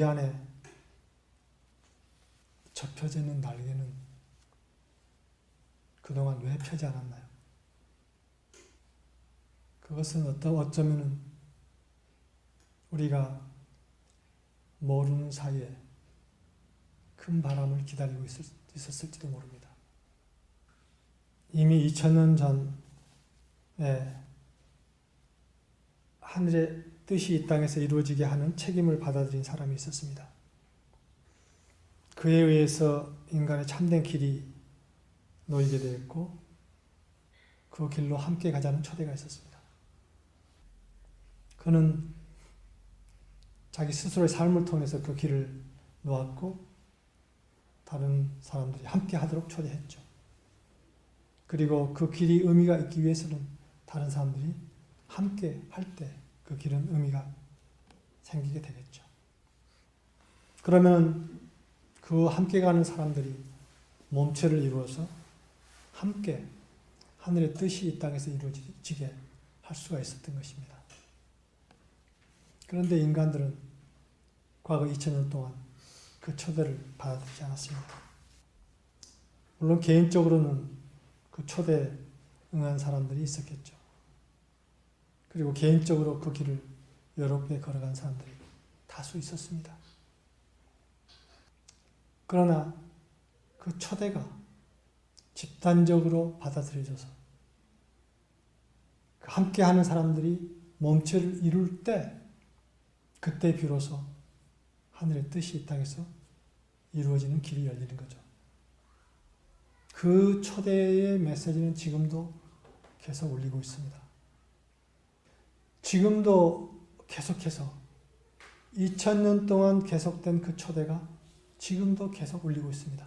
우리 안에 접혀져 있는 날개는 그동안 왜 펴지 않았나요? 그것은 어떤 어쩌면은 우리가 모르는 사이에 큰 바람을 기다리고 있었을지도 모릅니다. 이미 2000년 전에 하늘의 뜻이 이 땅에서 이루어지게 하는 책임을 받아들인 사람이 있었습니다. 그에 의해서 인간의 참된 길이 놓이게 되었고 그 길로 함께 가자는 초대가 있었습니다. 그는 자기 스스로의 삶을 통해서 그 길을 놓았고 다른 사람들이 함께 하도록 초대했죠. 그리고 그 길이 의미가 있기 위해서는 다른 사람들이 함께 할 때 그 길은 의미가 생기게 되겠죠. 그러면 그 함께 가는 사람들이 몸체를 이루어서 함께 하늘의 뜻이 이 땅에서 이루어지게 할 수가 있었던 것입니다. 그런데 인간들은 과거 2000년 동안 그 초대를 받아들이지 않았습니다. 물론 개인적으로는 그 초대에 응한 사람들이 있었겠죠. 그리고 개인적으로 그 길을 여러 개 걸어간 사람들이 다수 있었습니다. 그러나 그 초대가 집단적으로 받아들여져서 그 함께 하는 사람들이 몸체를 이룰 때 그때 비로소 하늘의 뜻이 이 땅에서 이루어지는 길이 열리는 거죠. 그 초대의 메시지는 지금도 계속 울리고 있습니다. 지금도 계속해서 2000년 동안 계속된 그 초대가 지금도 계속 울리고 있습니다.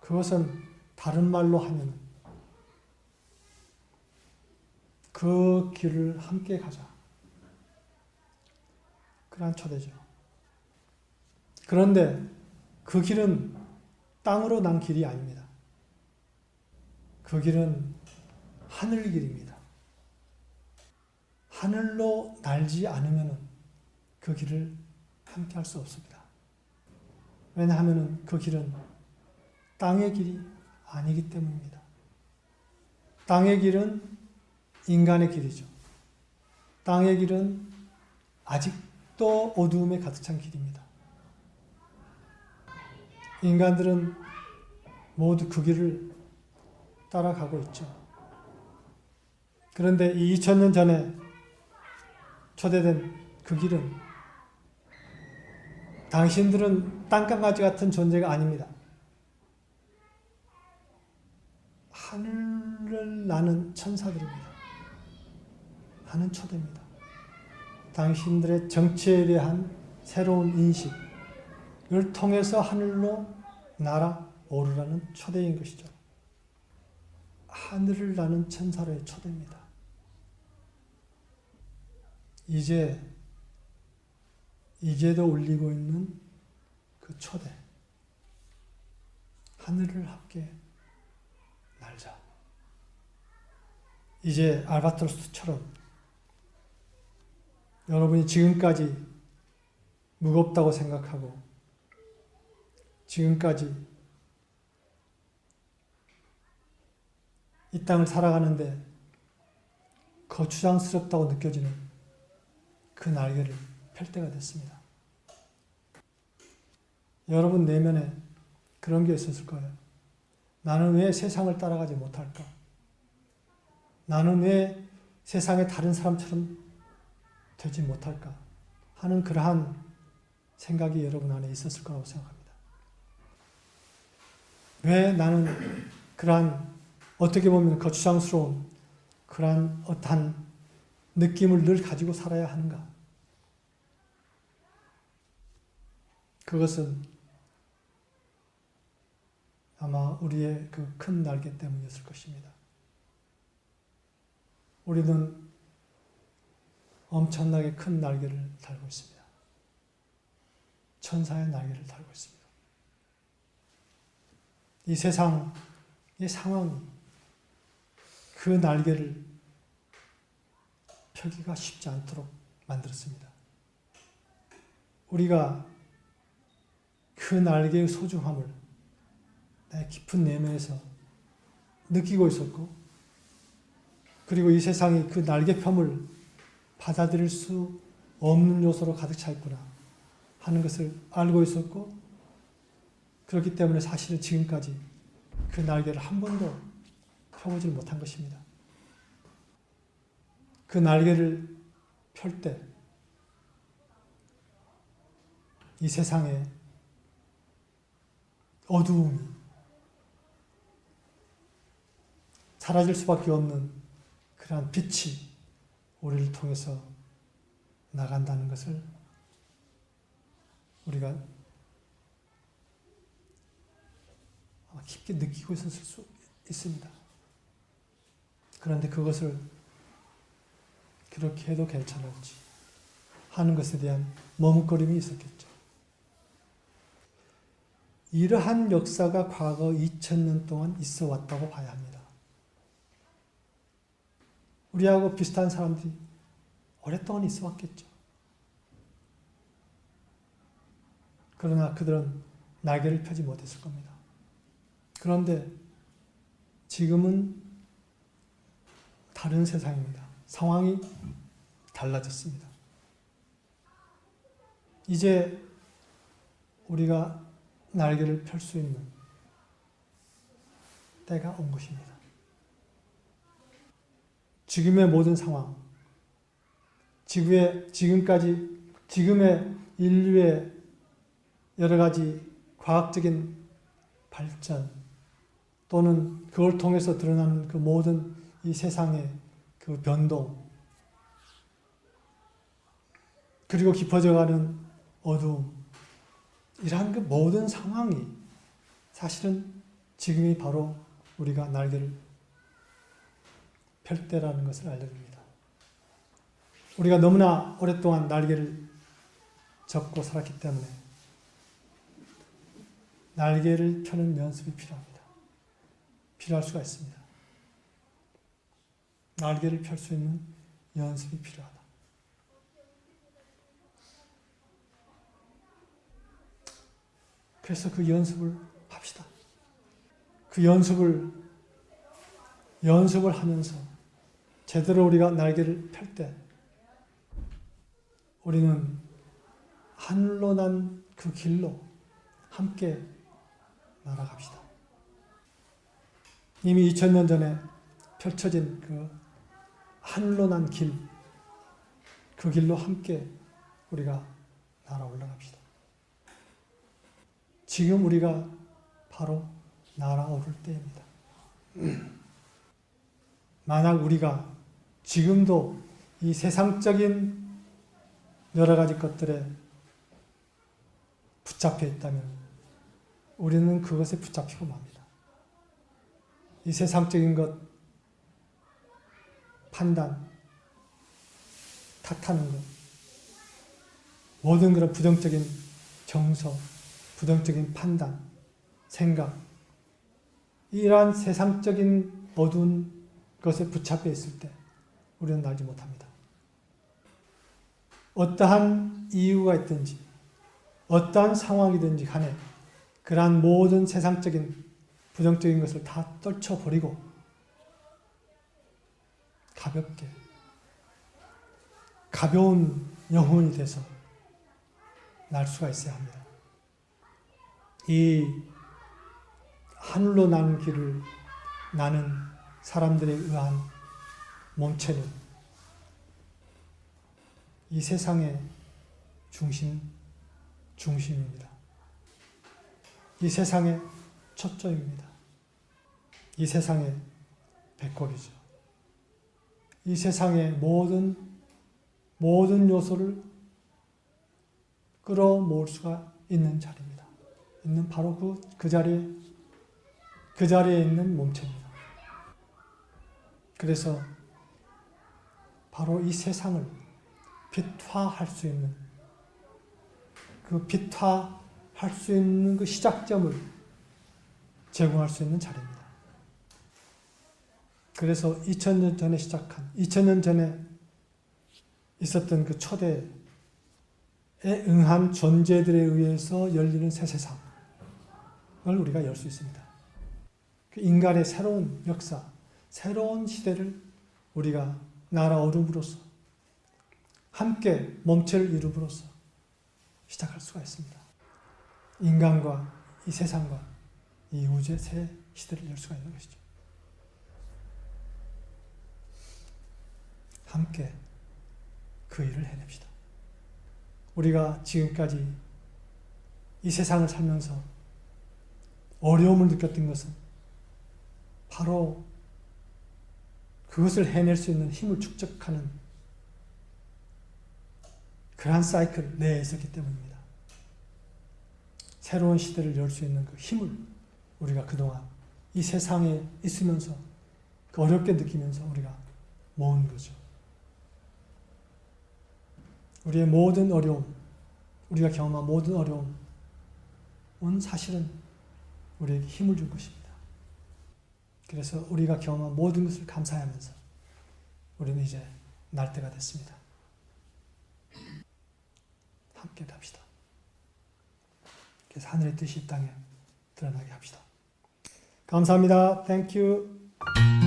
그것은 다른 말로 하면 그 길을 함께 가자. 그러한 초대죠. 그런데 그 길은 땅으로 난 길이 아닙니다. 그 길은 하늘 길입니다. 하늘로 날지 않으면 그 길을 함께 할 수 없습니다. 왜냐하면 그 길은 땅의 길이 아니기 때문입니다. 땅의 길은 인간의 길이죠. 땅의 길은 아직도 어두움에 가득 찬 길입니다. 인간들은 모두 그 길을 따라가고 있죠. 그런데 이 2000년 전에 초대된 그 길은 당신들은 땅강아지 같은 존재가 아닙니다. 하늘을 나는 천사들입니다. 하는 초대입니다. 당신들의 정치에 대한 새로운 인식을 통해서 하늘로 날아 오르라는 초대인 것이죠. 하늘을 나는 천사로의 초대입니다. 이제 이제도 울리고 있는 그 초대. 하늘을 함께 날자. 이제 알바트로스처럼 여러분이 지금까지 무겁다고 생각하고 지금까지 이 땅을 살아가는데 거추장스럽다고 느껴지는 그 날개를 펼 때가 됐습니다. 여러분 내면에 그런 게 있었을 거예요. 나는 왜 세상을 따라가지 못할까? 나는 왜 세상의 다른 사람처럼 되지 못할까? 하는 그러한 생각이 여러분 안에 있었을 거라고 생각합니다. 왜 나는 그러한 어떻게 보면 거추장스러운 그러한 어떠한 느낌을 늘 가지고 살아야 하는가? 그것은 아마 우리의 그 큰 날개 때문이었을 것입니다. 우리는 엄청나게 큰 날개를 달고 있습니다. 천사의 날개를 달고 있습니다. 이 세상의 상황이 그 날개를 펴기가 쉽지 않도록 만들었습니다. 우리가 그 날개의 소중함을 내 깊은 내면에서 느끼고 있었고, 그리고 이 세상이 그 날개편을 받아들일 수 없는 요소로 가득 차 있구나 하는 것을 알고 있었고, 그렇기 때문에 사실은 지금까지 그 날개를 한 번도 펴보질 못한 것입니다. 그 날개를 펼 때, 이 세상에 어두움이 사라질 수밖에 없는 그러한 빛이 우리를 통해서 나간다는 것을 우리가 깊게 느끼고 있었을 수 있습니다. 그런데 그것을 그렇게 해도 괜찮을지 하는 것에 대한 머뭇거림이 있었겠죠. 이러한 역사가 과거 2000년 동안 있어 왔다고 봐야 합니다. 우리하고 비슷한 사람들이 오랫동안 있어 왔겠죠. 그러나 그들은 날개를 펴지 못했을 겁니다. 그런데 지금은 다른 세상입니다. 상황이 달라졌습니다. 이제 우리가 날개를 펼 수 있는 때가 온 것입니다. 지금의 모든 상황, 지구의 지금까지 지금의 인류의 여러 가지 과학적인 발전 또는 그걸 통해서 드러나는 그 모든 이 세상의 그 변동 그리고 깊어져가는 어두움 이러한 그 모든 상황이 사실은 지금이 바로 우리가 날개를 펼 때라는 것을 알려줍니다. 우리가 너무나 오랫동안 날개를 접고 살았기 때문에 날개를 펴는 연습이 필요합니다. 필요할 수가 있습니다. 날개를 펼 수 있는 연습이 필요하다. 그래서 그 연습을 합시다. 그 연습을 연습을 하면서 제대로 우리가 날개를 펼 때 우리는 하늘로 난 그 길로 함께 날아갑시다. 이미 2000년 전에 펼쳐진 그 하늘로 난 길, 그 길로 함께 우리가 날아 올라갑시다. 지금 우리가 바로 날아오를 때입니다. 만약 우리가 지금도 이 세상적인 여러 가지 것들에 붙잡혀 있다면 우리는 그것에 붙잡히고 맙니다. 이 세상적인 것, 판단, 탓하는 것, 모든 그런 부정적인 정서, 부정적인 판단, 생각, 이러한 세상적인 어두운 것에 붙잡혀 있을 때 우리는 날지 못합니다. 어떠한 이유가 있든지, 어떠한 상황이든지 간에 그러한 모든 세상적인 부정적인 것을 다 떨쳐버리고 가볍게 가벼운 영혼이 돼서 날 수가 있어야 합니다. 이 하늘로 나는 길을 나는 사람들에 의한 몸체는 이 세상의 중심, 중심입니다. 이 세상의 초점입니다. 이 세상의 배꼽이죠. 이 세상의 모든, 모든 요소를 끌어모을 수가 있는 자리입니다. 있는 바로 그, 그 자리에, 그 자리에 있는 몸체입니다. 그래서 바로 이 세상을 빛화할 수 있는 그 빛화할 수 있는 그 시작점을 제공할 수 있는 자리입니다. 그래서 2000년 전에 시작한 2000년 전에 있었던 그 초대 응한 존재들에 의해서 열리는 새 세상을 우리가 열 수 있습니다. 그 인간의 새로운 역사, 새로운 시대를 우리가 어둠으로서 함께 몸체를 이룸으로써 시작할 수가 있습니다. 인간과 이 세상과 이 우주의 새 시대를 열 수가 있는 것이죠. 함께 그 일을 해냅시다. 우리가 지금까지 이 세상을 살면서 어려움을 느꼈던 것은 바로 그것을 해낼 수 있는 힘을 축적하는 그러한 사이클 내에 있었기 때문입니다. 새로운 시대를 열 수 있는 그 힘을 우리가 그동안 이 세상에 있으면서 그 어렵게 느끼면서 우리가 모은 거죠. 우리의 모든 어려움, 우리가 경험한 모든 어려움은 사실은 우리에게 힘을 준 것입니다. 그래서 우리가 경험한 모든 것을 감사하면서 우리는 이제 날 때가 됐습니다. 함께 갑시다. 그래서 하늘의 뜻이 이 땅에 드러나게 합시다. 감사합니다. Thank you.